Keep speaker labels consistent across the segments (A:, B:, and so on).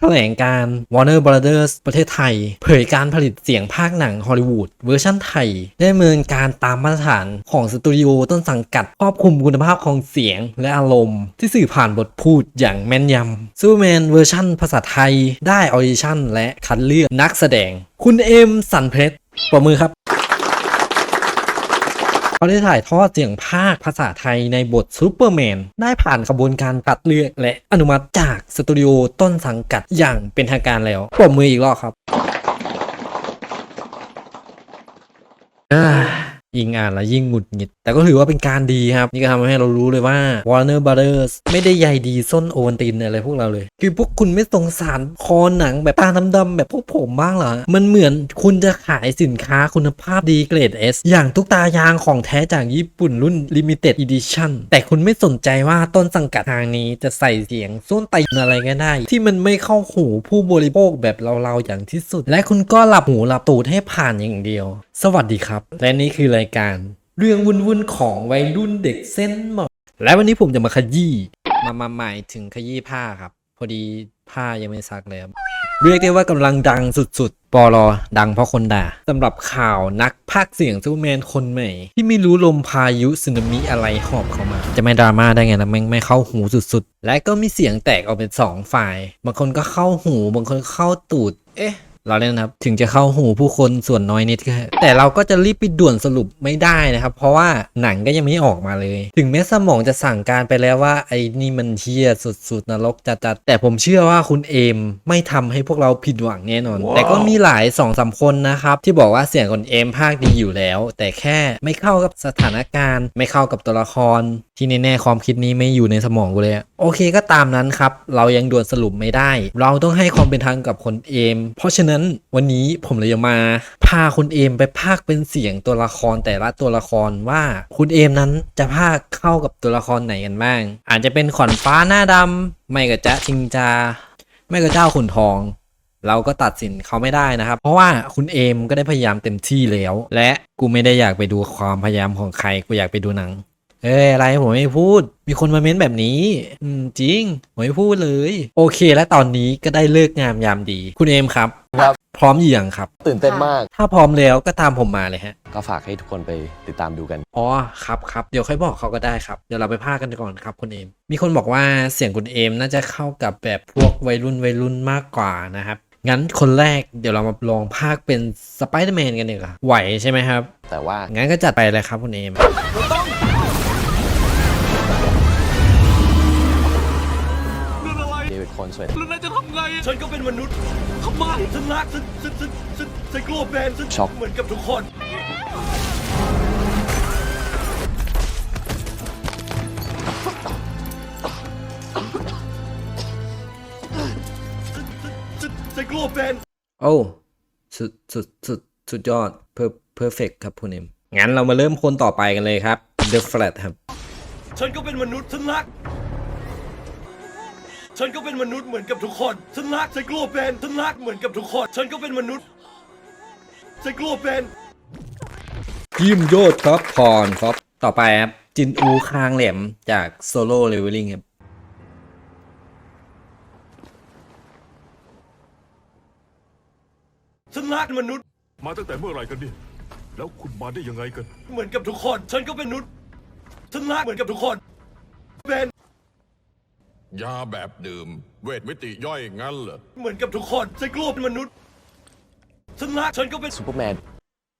A: แถลงการ Warner Brothers ประเทศไทย เผยการผลิตเสียงภาคหนังฮอลลีวูดเวอร์ชันไทย ได้เนินการตามมาตรฐานของสตูดิโอต้นสังกัดครอบคลุมคุณภาพของเสียงและอารมณ์ ที่สื่อผ่านบทพูดอย่างแม่นยำซูเปอร์แมนเวอร์ชันภาษาไทยได้ออดิชั่นและคัดเลือกนักแสดง คุณเอ็มสันเพชรปรบมือครับ เขาได้ถ่ายทอดเสียงภาคภาษาไทยในบทซูเปอร์แมนได้ผ่านกระบวนการตัดเลือกและอนุมัติจากสตูดิโอต้นสังกัดอย่างเป็นทางการแล้วปรบมืออีกรอบครับอ่า ยิ่งอ่านแล้วยิ่งหงุดหงิด แต่ก็ถือว่าเป็นการดีครับ นี่ก็ทำให้เรารู้เลยว่า Warner Brothers ไม่ได้ใยดีส้นโอวันตินอะไรพวกเราเลย คือพวกคุณไม่สงสารคอหนังแบบตาดำๆแบบพวกผมบ้างเหรอ มันเหมือนคุณจะขายสินค้าคุณภาพดีเกรด S อย่างตุ๊กตายางของแท้จากญี่ปุ่นรุ่น Limited Edition แต่คุณไม่สนใจว่าต้นสังกัดทางนี้จะใส่เสียงส้นตีนอะไรก็ได้ ที่มันไม่เข้าหูผู้บริโภคแบบเราๆอย่างที่สุด และคุณก็หลับหูหลับตูดให้ผ่านอย่างเดียว สวัสดีครับ และนี่คือรายการ เรื่องวุ่นๆของวัยรุ่นเด็กเส้นหมอและวันนี้ผมจะมาขยี้มามาหมายถึงขยี้ผ้าครับ พอดีผ้ายังไม่ซักเลยครับเรียกได้ว่ากำลังดังสุดๆ ปอลอดังเพราะคนด่าสำหรับข่าวนักพากย์เสียงซูเปอร์แมนคนใหม่ ที่ไม่รู้ลมพายุสึนามิอะไรหอบเข้ามา จะไม่ดราม่าได้ไงนะแม่งไม่เข้าหูสุดๆ และก็มีเสียงแตกออกเป็นสองฝ่าย บางคนก็เข้าหู บางคนเข้าตูด เอ๊ะ เราเล่นนะครับ ถึงจะเข้าหูผู้คนส่วนน้อยนิดก็เถอะแต่เราก็จะรีบไปด่วนสรุปไม่ได้นะครับ เพราะว่าหนังก็ยังไม่ออกมาเลย ถึงแม้สมองจะสั่งการไปแล้วว่าไอ้นี่มันเฮี้ยสุดๆนรกจัดๆแต่ผมเชื่อว่าคุณเอมไม่ทำให้พวกเราผิดหวังแน่นอนแต่ก็มีหลายสองสามคนนะครับ ที่บอกว่าเสียงคุณเอมภาคดีอยู่แล้ว แต่แค่ไม่เข้ากับสถานการณ์ ไม่เข้ากับตัวละคร ที่แน่ๆความคิดนี้ไม่อยู่ในสมองกูเลยอะโอเคก็ตามนั้นครับ เรายังด่วนสรุปไม่ได้ เราต้องให้ความเป็นธรรมกับคนเอม เพราะฉะนั้นวันนี้ผมเลยจะมา พาคุณเอมไปพากเป็นเสียงตัวละครแต่ละตัวละครว่าคุณเอมนั้นจะพากเข้ากับตัวละครไหนกันบ้าง อาจจะเป็นขอนฟ้าหน้าดำไม่ก็จะชิงจา ไม่ก็เจ้าขุนทอง เราก็ตัดสินเขาไม่ได้นะครับ เพราะว่าคุณเอมก็ได้พยายามเต็มที่แล้ว และกูไม่ได้อยากไปดูความพยายามของใครกูอยากไปดูหนัง เอ้ยอะไรผมไม่พูด มีคนมาเม้นแบบนี้ อืมจริง ผมไม่พูดเลย โอเค และตอนนี้ก็ได้เลิกงามยามดี คุณเอมครับ
B: ครับ
A: พร้อมหรือยังครับ
B: ตื่นเต้นมาก
A: ถ้าพร้อมแล้วก็ตามผมมาเลยฮะ
B: ก็ฝากให้ทุกคนไปติดตามดูกัน
A: อ๋อครับครับเดี๋ยวค่อยบอกเขาก็ได้ครับ เดี๋ยวเราไปพากกันก่อนครับคุณเอม มีคนบอกว่าเสียงคุณเอมน่าจะเข้ากับแบบพวกวัยรุ่นวัยรุ่นมากกว่านะครับ งั้นคนแรกเดี๋ยวเรามาลองพากเป็นสไปเดอร์แมนกันดีกว่าไหวใช่ไหมครับ
B: แต่ว่า
A: งั้นก็จัดไปเลยครับคุณเอม
B: เดวิดคอนสเวต
C: แล้วนายจะทำไงฉันก็เป็นมนุษย์ทำไมฉันรักฉันฉันฉันฉันฉันกลัวแฟนฉัน
B: ช็อก
C: เหมือนกับทุกคน ฉันฉันฉันฉันกลัวแฟน
A: โอ้สุดสุดสุดสุดยอดเพอร์เพอร์เฟกครับคุณเอมงั้นเรามาเริ่มคนต่อไปกันเลยครับ The Flat ครับ
C: ฉันก็เป็นมนุษย์ฉันรัก ฉันก็เป็นมนุษย์เหมือนกับทุกคน ฉันรักฉันกลัวแฟนฉันรักเหมือนกับทุกคน ฉันก็เป็นมนุษย์ ฉันกลัวแฟน
A: ยิมโยดครับพรครับ ต่อไปครับ จินอูคางแหลมจากโซโล่เลเวลลิ่งครับ
C: ฉันรักมนุษย์
D: มาตั้งแต่เมื่อไหร่กันดิแล้วคุณมาได้ยังไงกัน
C: เหมือนกับทุกคน ฉันก็เป็นมนุษย์ ฉันรักเหมือนกับทุกคนแฟน
D: ยาแบบดื่ม เวทมิติย่อยงั้นเหรอ
C: เหมือนกับทุกคนฉันกลัวเป็นมนุษย์ฉันรักฉันก็เป็น
B: ซูเปอร์แมน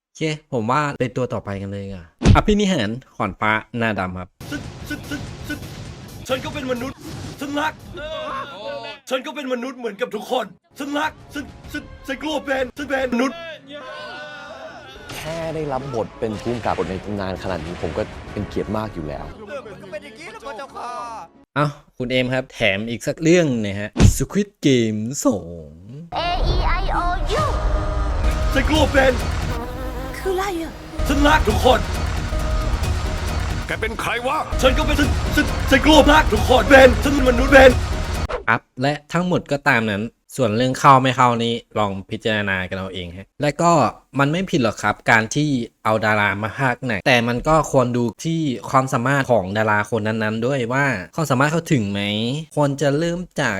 A: โอเค ผมว่าเลยตัวต่อไปกันเลยอะอภินิหารขอนฟ้าหน้าดำครับ
C: ฉันฉันฉันฉันฉันก็เป็นมนุษย์ฉันรักฉันก็เป็นมนุษย์เหมือนกับทุกคนฉันรักฉันฉันฉันกลัวเป็นฉันเป็นมนุษย์
B: แค่ได้รับบทเป็นผู้กำกับบทในตำนานขนาดนี้ผมก็เป็นเกียรติมากอยู่แล้ว
A: เอ้าคุณเอมครับ แถมอีกสักเรื่องหนะฮะ Squid Game 2
E: A E I O U
C: ฉันกลัวเป็น
E: คืออะไรอะ
C: ฉันรักทุกคน
D: แกเป็นใครวะ
C: ฉันก็เป็นฉันฉันฉันกลัวรักทุกคนเป็นฉันเป็นมนุษย์เป็น
A: อัพและทั้งหมดก็ตามนั้น ส่วนเรื่องเข้าไม่เข้านี้ลองพิจารณากันเอาเองฮะ และก็มันไม่ผิดหรอกครับ การที่เอาดารามาพากย์หนังแต่มันก็ควรดูที่ความสามารถของดาราคนนั้นๆ ด้วยว่าความสามารถเขาถึงไหมควรจะเริ่มจาก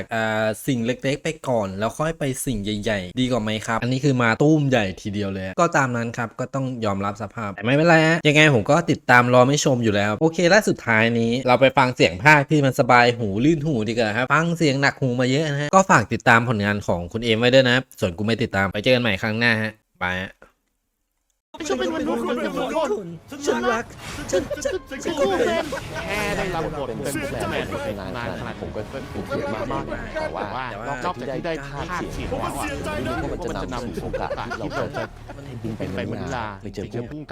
A: สิ่งเล็กๆ ไปก่อน แล้วค่อยไปสิ่งใหญ่ ๆ ดีกว่าไหมครับ อันนี้คือมาตุ้มใหญ่ทีเดียวเลย ก็ตามนั้นครับก็ต้องยอมรับสภาพแต่ไม่เป็นไรยังไงผมก็ติดตามรอไม่ชมอยู่แล้ว โอเคและสุดท้ายนี้เราไปฟังเสียงภาคที่มันสบายหูลื่นหูดีกว่าครับฟังเสียงหนักหูมาเยอะนะฮะก็ฝากติดตามผลงานของคุณเอมไว้ด้วยนะครับ ส่วนกูไม่ติดตามไปเจอกันใหม่ครั้งหน้าฮะบายฮะ
C: ฉันเป็นมนุษย์เหมือนกับทุกคนฉันรัก ฉันฉันฉันกลัวเป็น
B: แค่ได้รับบทเป็นผู้แบกในตำนานขนาดนี้ผมก็เป็นเกียรติมากๆแต่ว่า
A: แต่ว่า
B: นอกจากที่ได้ภาคเสียงแล้วอะไม่รู้ว่ามันจะนำสู่โอกาสที่เราจะบินไปเมืองลาไปเจอผู้